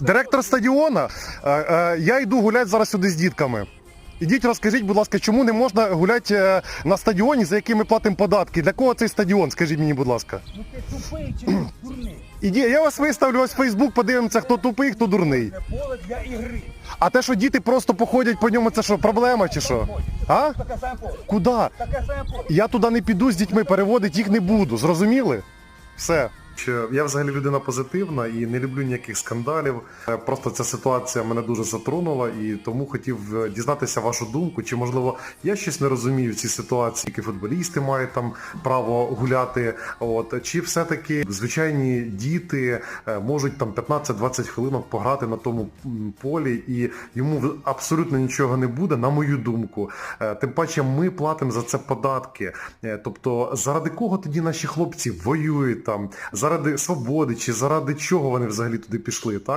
Директор стадіона, е, е, я йду гуляти зараз сюди з дітками. Ідіть розкажіть, будь ласка, чому не можна гуляти е, на стадіоні, за який ми платимо податки? Для кого цей стадіон? Скажіть мені, будь ласка. Ну ти тупий чи дурний? Іді, я вас виставлю ось в Фейсбук, подивимося, хто тупий, хто дурний. Це поле для ігри. А те, що діти просто походять по ньому, це що, проблема чи що? А? Куди? Я туди не піду з дітьми, переводити їх не буду. Зрозуміли? Все. Я взагалі людина позитивна і не люблю ніяких скандалів. Е, Просто ця ситуація мене дуже затронула і тому хотів е, дізнатися вашу думку. Чи можливо я щось не розумію в цій ситуації, які футболісти мають там право гуляти? От чи все-таки звичайні діти е, можуть там 15-20 хвилинок пограти на тому полі, і йому абсолютно нічого не буде, на мою думку. Тим паче ми платимо за це податки. Тобто, заради кого тоді наші хлопці воюють там? Заради свободи чи заради чого вони взагалі туди пішли? Так?